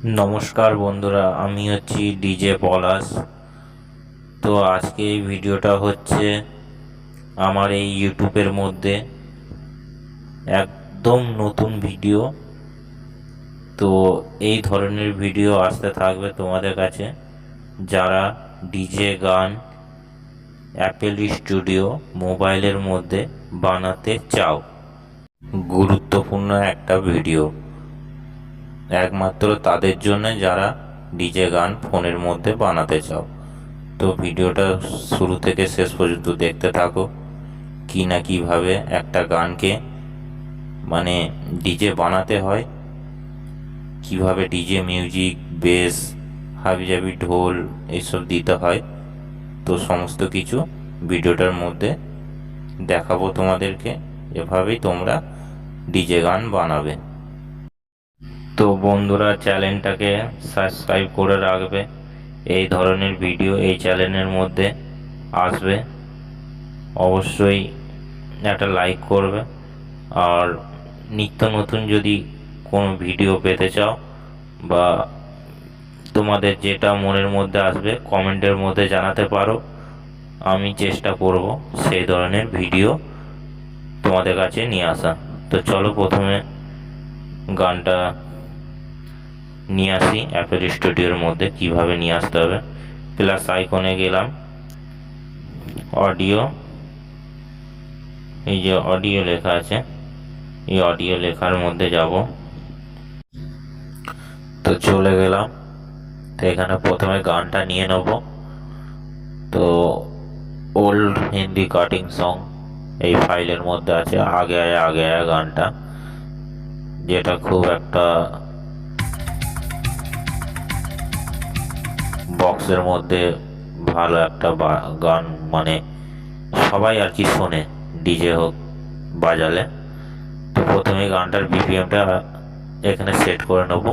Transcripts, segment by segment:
নমস্কার বন্ধুরা, আমি হচ্ছি ডিজে পলাশ। তো আজকে এই ভিডিওটা হচ্ছে আমার এই ইউটিউবের মধ্যে একদম নতুন ভিডিও। তো এই ধরনের ভিডিও আসতে থাকবে তোমাদের কাছে। যারা ডিজে গান, অ্যাপেল স্টুডিও মোবাইলের মধ্যে বানাতে চাও, গুরুত্বপূর্ণ একটা ভিডিও। একমাত্র তাদের জন্য যারা ডিজে গান ফোনের মধ্যে বানাতে চাও। তো ভিডিওটা শুরু থেকে শেষ পর্যন্ত দেখতে থাকো, কি না কীভাবে একটা গানকে মানে ডিজে বানাতে হয়, কীভাবে ডিজে মিউজিক বেস হাবিজাবি ঢোল এইসব দিতে হয়। তো সমস্ত কিছু ভিডিওটার মধ্যে দেখাবো তোমাদেরকে, এভাবেই তোমরা ডিজে গান বানাবে। তো বন্ধুরা চ্যানেলটাকে সাবস্ক্রাইব করে রাখবে। এই ধরনের ভিডিও এই চ্যানেলের মধ্যে আসবে। অবশ্যই একটা লাইক করবে। আর নিত্য নতুন যদি কোনো ভিডিও পেতে চাও বা তোমাদের যেটা মনের মধ্যে আসবে কমেন্টের মধ্যে জানাতে পারো। আমি চেষ্টা করব সেই ধরনের ভিডিও তোমাদের কাছে নিয়ে আসা। তো চলো প্রথমে গানটা নিয়ে আসি অ্যাপেল স্টুডিওর মধ্যে, কীভাবে নিয়ে আসতে হবে। প্লাস আইকনে গেলাম। অডিও এই যে অডিও লেখা আছে, এই অডিও লেখার মধ্যে যাব। তো চলে গেলাম। তো এখানে প্রথমে গানটা নিয়ে নেব। তো ওল্ড হিন্দি কাটিং সং এই ফাইলের মধ্যে আছে, আগে আয় আগে আয় গানটা। যেটা খুব একটা বক্সের মধ্যে ভালো একটা গান মানে সবাই আর কি শোনে, ডিজে হোক, বাজালে। তো প্রথমে গানটার বিপিএমটা এখানে সেট করে নেব।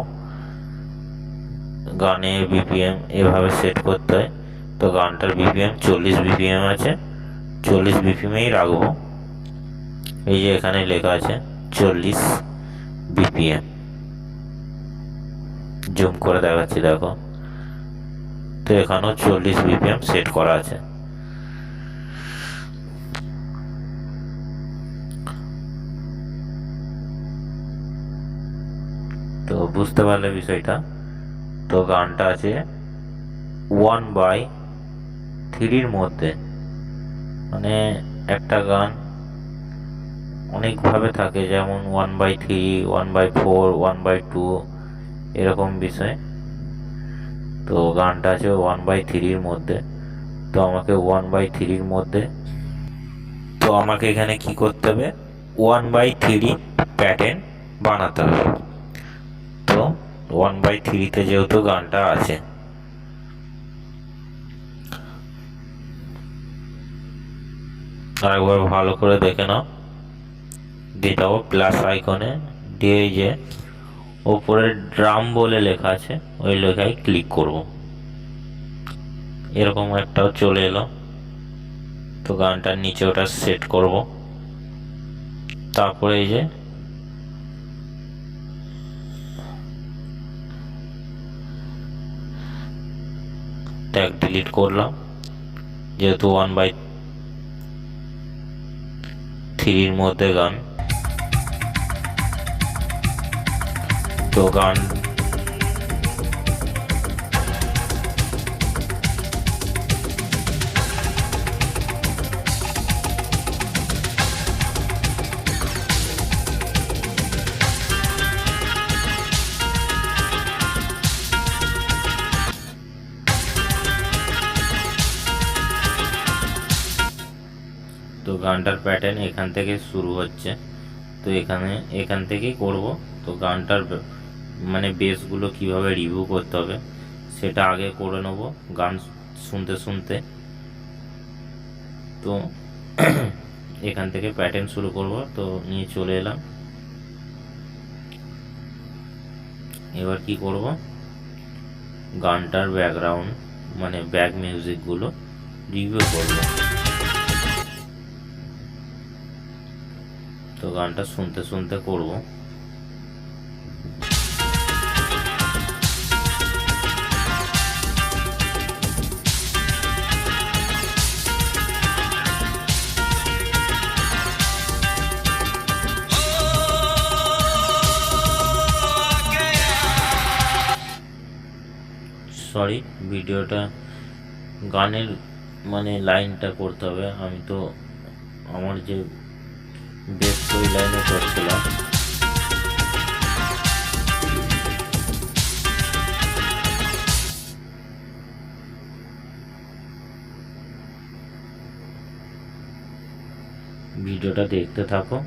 গানে বিপিএম এভাবে সেট করতে হয়। তো গানটার বিপিএম চল্লিশ বিপিএম আছে। চল্লিশ বিপিএমেই রাখব। এই যে এখানে লেখা আছে, চল্লিশ বিপিএম জুম করে দেখাচ্ছি, দেখো। তো এখানেও চল্লিশ বিপিএম সেট করা আছে। তো বুঝতে পারলে বিষয়টা? তো গানটা আছে ওয়ান বাই থ্রির মধ্যে। মানে একটা গান অনেকভাবে থাকে, যেমন one by three one by four one by two এরকম বিষয়। তো গানটা আছে ওয়ান বাই থ্রির মধ্যে। তো আমাকে ওয়ান বাই থ্রির মধ্যে। তো আমাকে এখানে কি করতে হবে? ওয়ান বাই থ্রি প্যাটার্ন বানাতে হবে। তো ওয়ান বাই থ্রিতে যেহেতু গানটা আছে। আরেকবার ভালো করে দেখে নাও। দিয়ে যাব প্লাস আইকনে দিয়ে যে ওপরে ড্রাম বলে লেখা আছে, ওই লেখায় ক্লিক করব। এরকম একটাও চলে এলো। তো গানটার নিচে ওটা সেট করব। তারপরে এই যে ট্যাগ ডিলিট করলাম। যেহেতু ওয়ান বাই থ্রির মধ্যে গান। তো গান তো গানটার প্যাটার্ন এখান থেকে শুরু হচ্ছে তো এখানে এখান থেকেই করব তো গানটার বে- মানে বেসগুলো কীভাবে রিভিউ করতে হবে, সেটা আগে করে নেব গান শুনতে শুনতে। তো এখান থেকে প্যাটার্ন শুরু করব, তো নিয়ে চলে এলাম। এবার কি করব? গানটার ব্যাকগ্রাউন্ড মানে ব্যাক মিউজিকগুলো রিভিউ করব। তো গানটা শুনতে শুনতে করব। ভিডিওটা, গানের মানে লাইনটা করতে হবে। আমি তো আমার যে বেস্ট ওই লাইনে করছিলাম। ভিডিওটা দেখতে থাকো।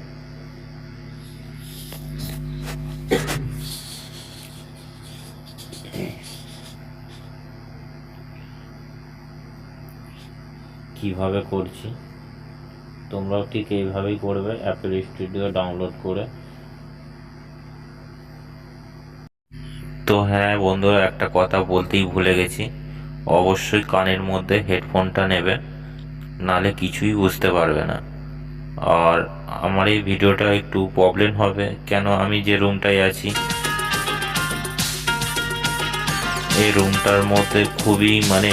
কীভাবে করছি, তোমরাও ঠিক এইভাবেই করবে অ্যাপেল স্টুডিও ডাউনলোড করে। তো হ্যাঁ বন্ধুরা, একটা কথা বলতেই ভুলে গেছি। অবশ্যই কানের মধ্যে হেডফোনটা নেবে, নালে কিছুই বুঝতে পারবে না। আর আমার এই ভিডিওটা একটু প্রবলেম হবে, কেন আমি যে রুমটায় আছি। এই রুমটার মধ্যে খুবই মানে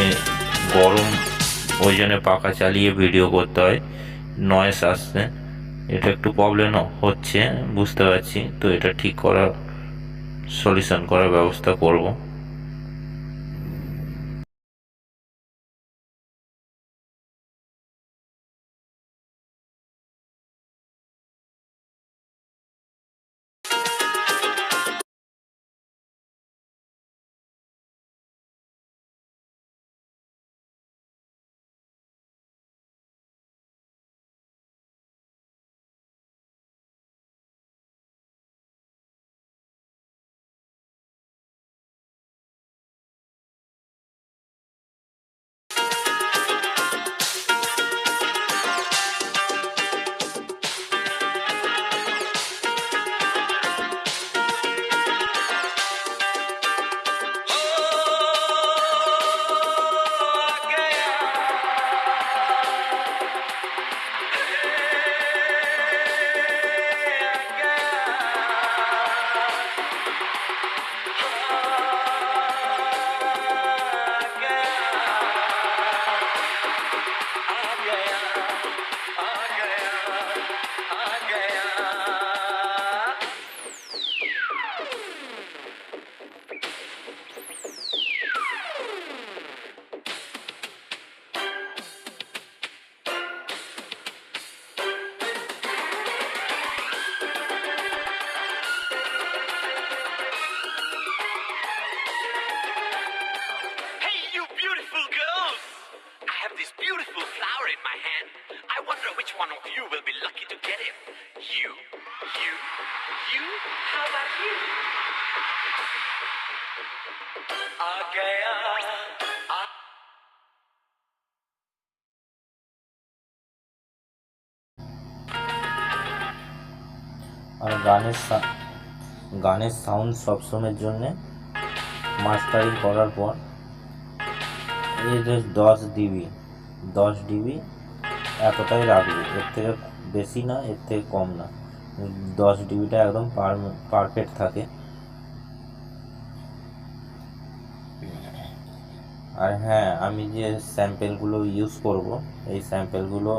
গরম ওই পাখা চালিয়ে ভিডিও করতে হয়। নয়েস আসছে। এটা একটু প্রবলেম হচ্ছে, বুঝতে পারছি। তো এটা ঠিক করার সলিউশন করার ব্যবস্থা করব। You, you, you. How about you? आ गया आ আর গানের সা- গানের সাউন্ড সবসময়ের জন্যে মাস্টারিং করার পর এই যে দশ ডিবি দশ ডিবি এতটাই রাখবে এর থেকে বেশি না, এর থেকে কম না। দশ ডিবিটা একদম পারফেক্ট থাকে। আর হ্যাঁ আমি যে স্যাম্পেলগুলো ইউজ করব, এই স্যাম্পেলগুলো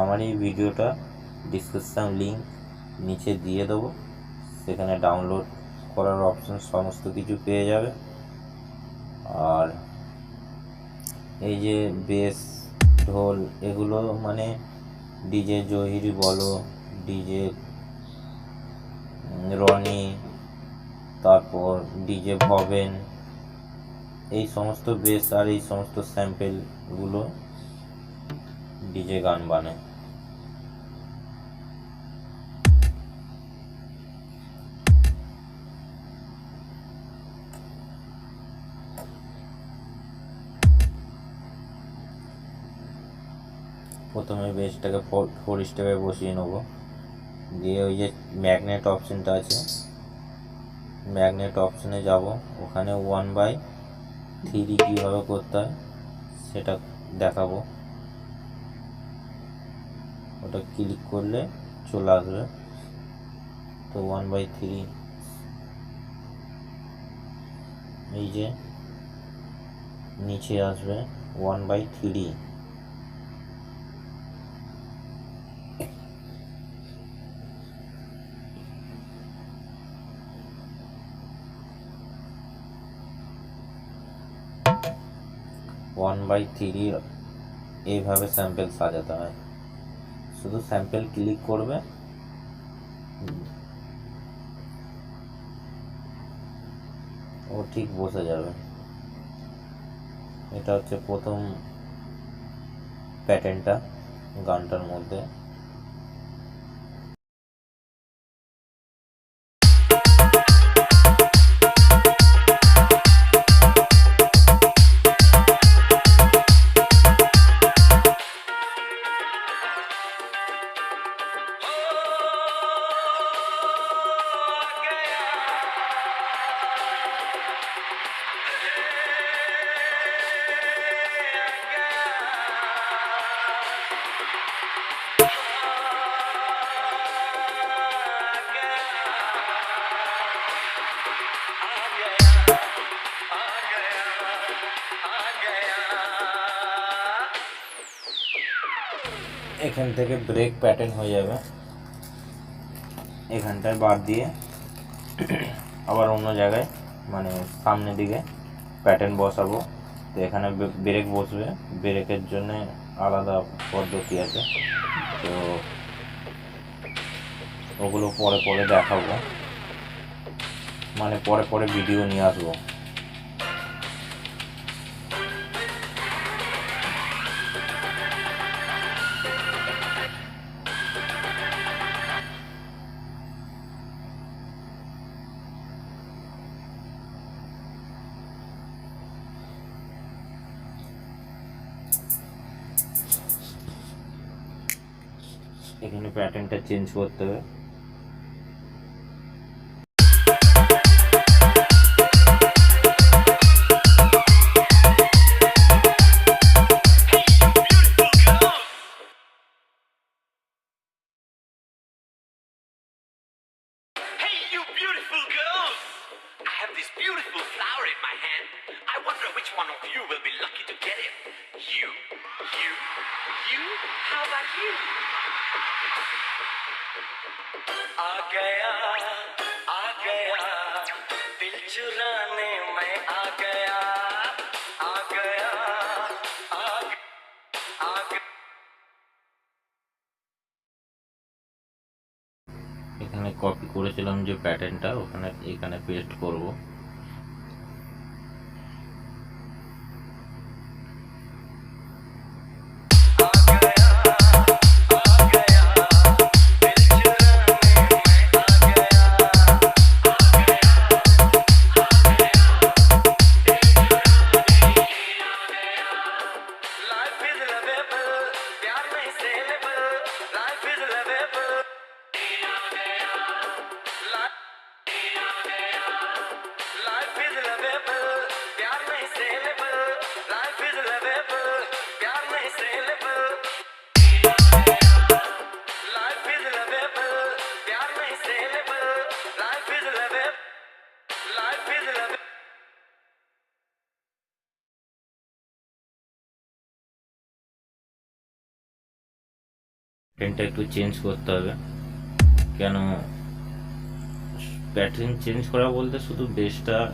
আমার এই ভিডিওটা ডিসক্রিপশান লিঙ্ক নিচে দিয়ে দেবো। সেখানে ডাউনলোড করার অপশন সমস্ত কিছু পেয়ে যাবে। আর এই যে বেস ঢোল, এগুলো মানে ডিজে জহিরি বলো, ডিজে রনি, তারপর ডিজে ভবেন, এই সমস্ত বেস আর এই সমস্ত স্যাম্পেলগুলো ডিজে গান বানায়। প্রথমে বেসটাকে ফোর স্টেপে বসিয়ে নেব। দিয়ে ওই যে ম্যাগনেট অপশানটা আছে ম্যাগনেট অপশানে যাব। ওখানে ওয়ান বাই থ্রি কীভাবে করতে হয়, সেটা দেখাবো। ওটা ক্লিক করলে চলে আসবে। তো ওয়ান বাই থ্রি এই যে নিচে আসবে one by three one by three এইভাবে স্যাম্পেল সাজাতে হয়। শুধু স্যাম্পেল ক্লিক করবে। ও ঠিক বসে যাবে। এটা হচ্ছে প্রথম প্যাটার্নটা গানটার মধ্যে। এখান থেকে ব্রেক প্যাটার্ন হয়ে যাবে। এখানটায় বাদ দিয়ে আবার অন্য জায়গায় মানে সামনের দিকে প্যাটার্ন বসাবো। তো এখানে ব্রেক বসবে। ব্রেকের জন্য আলাদা পদ্ধতি আছে। তো ওগুলো পরে পরে দেখাবো। মানে পরে পরে ভিডিও নিয়ে আসব। এখানে প্যাটার্নটা চেঞ্জ করতে হবে Hey, you beautiful girls! I have this beautiful flower in my hand. I wonder which one of you will be lucky to get it. You, you, you. How about you? आ गया आ गया दिल चुराने मैं आ गया आ गया आ आ गया এখানে কপি করেছিলাম যে প্যাটার্নটা ওখানে এখানে পেস্ট করব প্যাটার্নটা একটু চেঞ্জ করতে হবে। কেন? প্যাটার্ন চেঞ্জ করা বলতে শুধু বেসটা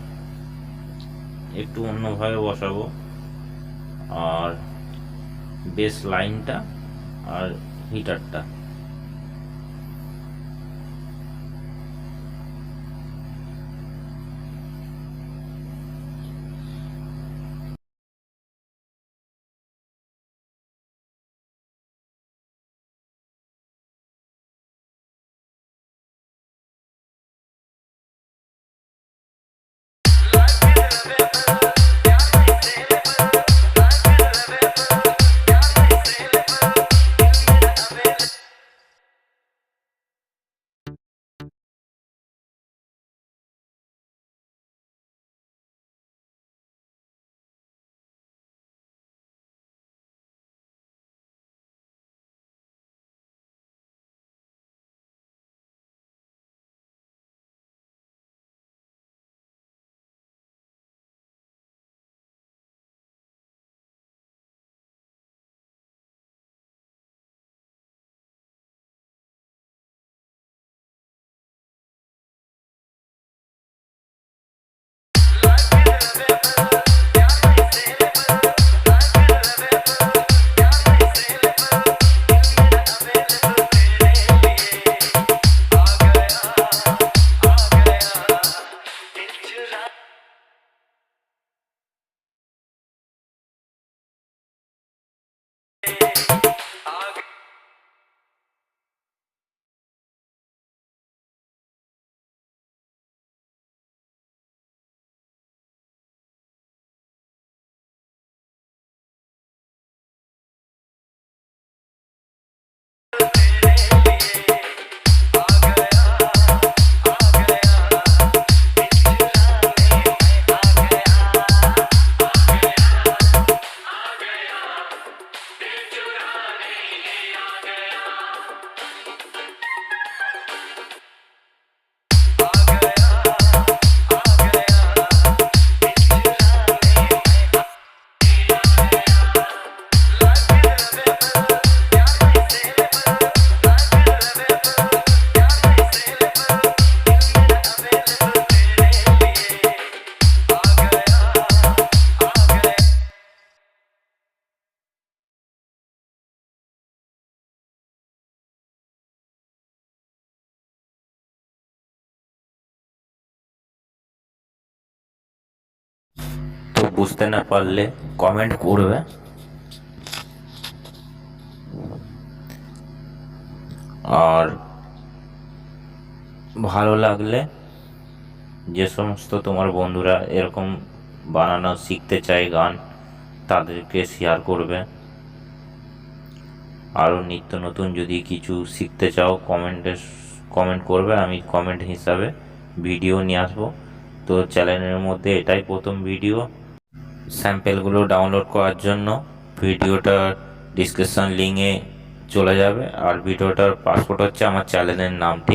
একটু অন্যভাবে বসাবো। আর বেস লাইনটা আর হিটারটা। বুঝতে না পারলে কমেন্ট করবে। আর ভালো লাগলে যে সমস্ত তোমার বন্ধুরা এরকম বানানো শিখতে চায় গান, তাদেরকে শেয়ার করবে। আরও নিত্য নতুন যদি কিছু শিখতে চাও কমেন্টে কমেন্ট করবে, আমি কমেন্ট হিসাবে ভিডিও নিয়ে আসব। তো চ্যানেলের মধ্যে এটাই প্রথম ভিডিও স্যাম্পেলগুলো ডাউনলোড করার জন্য ভিডিওটার ডিসক্রিপশন লিঙ্কে চলে যাবে। আর ভিডিওটার পাসপোর্ট হচ্ছে আমার চ্যানেলের নাম, ঠিক